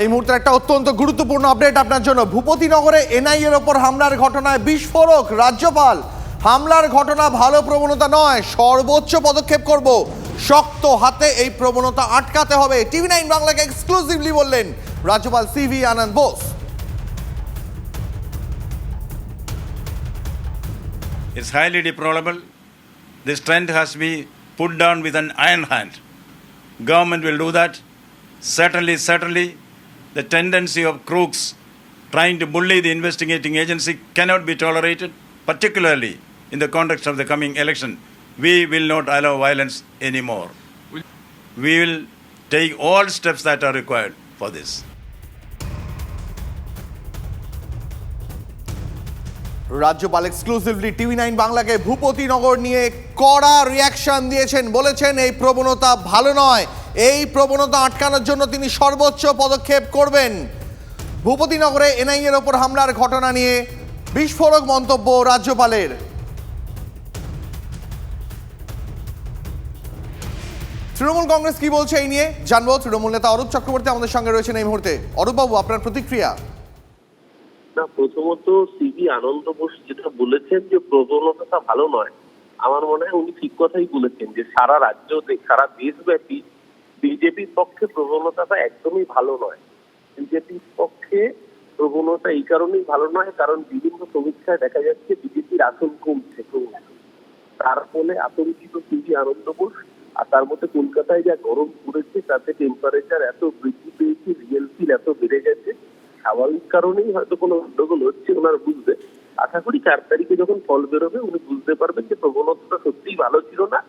এই মুহূর্তে একটা অত্যন্ত গুরুত্বপূর্ণ আপডেট আপনার জন্য ভূপতিনগরে এনআই এর ওপর হামলার ঘটনায় বিস্ফোরক রাজ্যপাল হামলার ঘটনা ভালো প্রবণতা নয় সর্বোচ্চ পদক্ষেপ করব শক্ত হাতে এই প্রবণতা আটকাতে হবে টিভি নাইন বাংলাকে এক্সক্লুসিভলি বললেন রাজ্যপাল CV Ananda Bose It's highly deplorable. This trend has to be put down with an iron hand. Government will do that. Certainly, the tendency of crooks trying to bully the investigating agency cannot be tolerated, particularly in the context of the coming election. We will not allow violence anymore. We will take all steps that are required for this. রাজ্যপাল exclusively TV nine বাংলাকে ভূপতিনগর নিয়ে কড়া reaction দিয়েছেন বলেছেন এই প্রবণতা ভালো নয় এই প্রবণতা আটকানোর জন্য তিনি সর্বোচ্চ পদক্ষেপ করবেন। ভূপতিনগরে এনআই এর ওপর হামলার ঘটনা নিয়ে বিস্ফোরক মন্তব্য রাজ্যপালের। তৃণমূল কংগ্রেস কি বলছে এই নিয়ে? জানব। তৃণমূল নেতা অরূপ চক্রবর্তী আমাদের সঙ্গে রয়েছেন এই মুহূর্তে। অরূপবাবু, আপনার প্রতিক্রিয়া? না, প্রথমত সিবি আনন্দ বোস যেটা বলেছেন যে প্রবণতাটা ভালো নয়, আমার মনে হয় উনি ঠিক কথাই বলেছেন যে সারা রাজ্য সারা দেশব্যাপী বিজেপির পক্ষে প্রবণতাটা একদমই ভালো নয়। বিজেপির পক্ষে প্রবণতা এই কারণেই ভালো নয়, কারণ বিভিন্ন সমীক্ষায় দেখা যাচ্ছে বিজেপির আসন কমছে তার ফলে আতঙ্কিত সিবি আনন্দ বোস, আর তার মধ্যে কলকাতায় যা গরম পড়েছে, তাতে টেম্পারেচার এত বৃদ্ধি পেয়েছে রিয়েল ফিল এত বেড়ে গেছে। স্বাভাবিক কারণেই হয়তো কোনো গন্ডগোল হচ্ছে, ওনার বুঝবে। আশা করি চার তারিখে যখন ফল বেরোবে, উনি বুঝতে পারবেন যে প্রবণতাটা সত্যিই ভালো ছিল না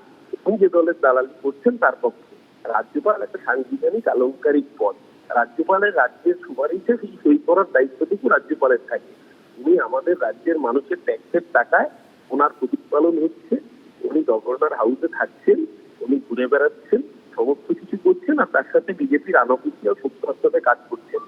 উনি যে দলের দালালি করছেন, তার পক্ষে রাজ্যপাল একটা সাংবিধানিক আলংকারিক পদ রাজ্যপালের রাজ্যের সুপারিশে সেই করার দায়িত্বটুকু রাজ্যপালের থাকে। উনি আমাদের রাজ্যের মানুষের ট্যাক্সের টাকায় ওনার প্রতিপালন হচ্ছে, উনি গভর্নর হাউসে থাকছেন, উনি ঘুরে বেড়াচ্ছেন, সমস্ত কিছু করছেন আর তার সাথে বিজেপির সত্যতার সাথে কাজ করছেন।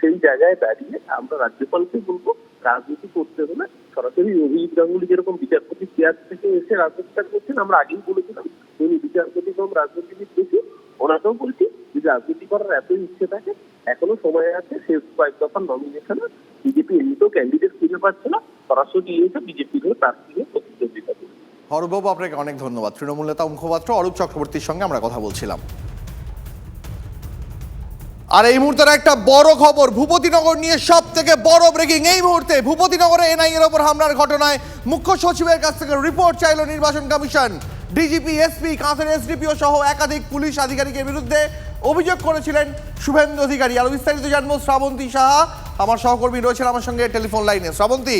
সেই জায়গায় দাঁড়িয়ে আমরা রাজ্যপালকে বলব রাজনীতি করতে হলে সরাসরি অভিজিৎ গাঙ্গুলি যেরকম বিচারপতি চেয়ার থেকে এসে রাজনীতিটা করছেন, আমরা আগেই বলেছিলাম উনি বিচারপতি কম রাজনীতিবিদ বেশি, ওনাকেও বলছি যে রাজনীতি করার এত ইচ্ছে থাকে, এখনও সময় আছে শেষ কয়েক দফা নমিনেশনে বিজেপি এমনিতেও ক্যান্ডিডেট খুঁজে পাচ্ছে না, সরাসরি এসে বিজেপি হয়ে প্রার্থী হয়ে প্রতিদ্বন্দ্বিতা করবে হরবাবু, আপনাকে অনেক ধন্যবাদ। তৃণমূল নেতা মুখপাত্র অরূপ চক্রবর্তীর সঙ্গে আমরা কথা বলছিলাম। আর এই মুহূর্তের একটা বড় খবর, ভূপতিনগর নিয়ে সব থেকে বড় ব্রেকিং এই মুহূর্তে ভূপতিনগরে এনআই এর ওপর হামলার ঘটনায় মুখ্য সচিবের কাছ থেকে রিপোর্ট চাইল নির্বাচন কমিশন। ডিজিপি এসপি কাঁথের এসডিপিও সহ একাধিক পুলিশ আধিকারিকের বিরুদ্ধে অভিযোগ করেছিলেন শুভেন্দু অধিকারী। আরও বিস্তারিত জানব শ্রাবন্তী সাহা। আমার সহকর্মী রয়েছেন আমার সঙ্গে টেলিফোন লাইনে। শ্রাবন্তী।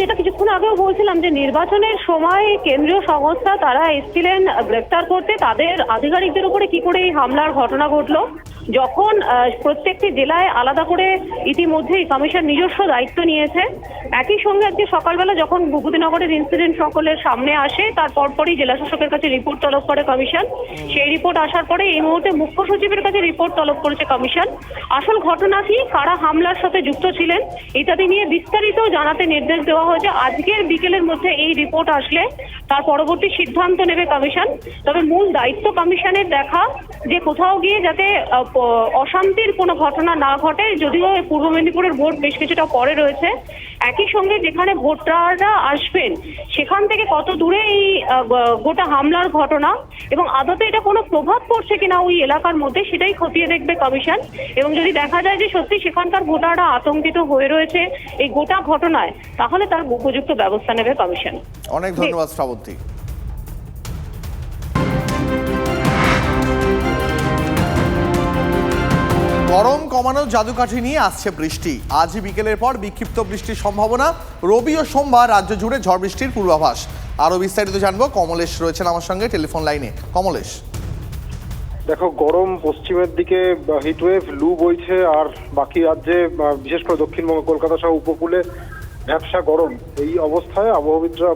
যেটা কিছুক্ষণ আগেও বলছিলাম যে নির্বাচনের সময় কেন্দ্রীয় সংস্থা, তারা এসেছিলেন গ্রেপ্তার করতে। তাদের আধিকারিকদের উপরে কি করে এই হামলার ঘটনা ঘটলো? যখন প্রত্যেকটি জেলায় আলাদা করে ইতিমধ্যেই কমিশন নিজস্ব দায়িত্ব নিয়েছে, একই সঙ্গে আজকে সকালবেলা যখন ভূপতিনগরের ইনসিডেন্ট সকলের সামনে আসে, তার পরপরই জেলা শাসকের কাছে রিপোর্ট তলব করে কমিশন। সেই রিপোর্ট আসার পরে এই মুহূর্তে মুখ্য সচিবের কাছে রিপোর্ট তলব করেছে কমিশন। আসল ঘটনা কি? কারা হামলার সাথে যুক্ত ছিলেন? ইত্যাদি নিয়ে বিস্তারিত জানাতে নির্দেশ দেওয়া হয়েছে। আজকের বিকেলের মধ্যে এই রিপোর্ট আসলে তার পরবর্তী সিদ্ধান্ত নেবে কমিশন। তবে মূল দায়িত্ব কমিশনের দেখা যে কোথাও গিয়ে যাতে অশান্তির কোনো ঘটনা না ঘটে যদিও পূর্ব মেদিনীপুরের ভোট বেশ কিছুটা পরে রয়েছে। একই সঙ্গে যেখানে ভোটাররা আসবেন সেখান থেকে কত দূরে এই গোটা হামলার ঘটনা এবং আদতে এটা কোনো প্রভাব পড়ছে কিনা ওই এলাকার মধ্যে সেটাই খতিয়ে দেখবে কমিশন। এবং যদি দেখা যায় যে সত্যি সেখানকার ভোটাররা আতঙ্কিত হয়ে রয়েছে এই গোটা ঘটনায় তাহলে তার উপযুক্ত ব্যবস্থা নেবে কমিশন। অনেক ধন্যবাদ শ্রাবন্তী গরম কমানোর জাদুকাঠি নিয়ে আসছে বৃষ্টি। আজ বিকেলের পর বিক্ষিপ্ত বৃষ্টির সম্ভাবনা। রবি ও সোমবার রাজ্য জুড়ে ঝড় বৃষ্টির পূর্বাভাস। আরও বিস্তারিত জানব। কমলেশ রয়েছেন আমার সঙ্গে টেলিফোন লাইনে। কমলেশ। দেখো, গরম পশ্চিমের দিকে হিটওয়েভ লু বইছে, আর বাকি রাজ্যে বিশেষ করে দক্ষিণবঙ্গ, কলকাতা সহ উপকূলে ব্যবসা গরম। এই অবস্থায় আবহাওয়াবিদরা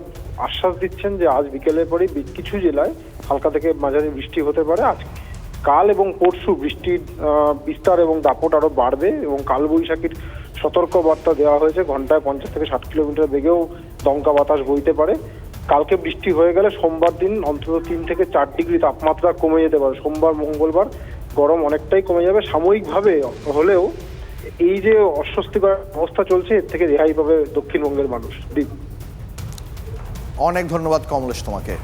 আশ্বাস দিচ্ছেন যে আজ বিকেলের পরে কিছু জেলায় হালকা থেকে মাঝারি বৃষ্টি হতে পারে। আজ কাল এবং পরশু বৃষ্টির বিস্তার এবং দাপট আরও বাড়বে এবং কালবৈশাখীর সতর্ক বার্তা দেওয়া হয়েছে। ঘন্টায় পঞ্চাশ থেকে ষাট কিলোমিটার বেগেও দমকা বাতাস বইতে পারে। কালকে বৃষ্টি হয়ে গেলে সোমবার দিন অন্তত তিন থেকে চার ডিগ্রি তাপমাত্রা কমে যেতে পারে। সোমবার, মঙ্গলবার গরম অনেকটাই কমে যাবে। সাময়িকভাবে হলেও এই যে অস্বস্তিকর অবস্থা চলছে, এর থেকে রেহাই পাবে দক্ষিণবঙ্গের মানুষ। অনেক ধন্যবাদ কমলেশ তোমাকে।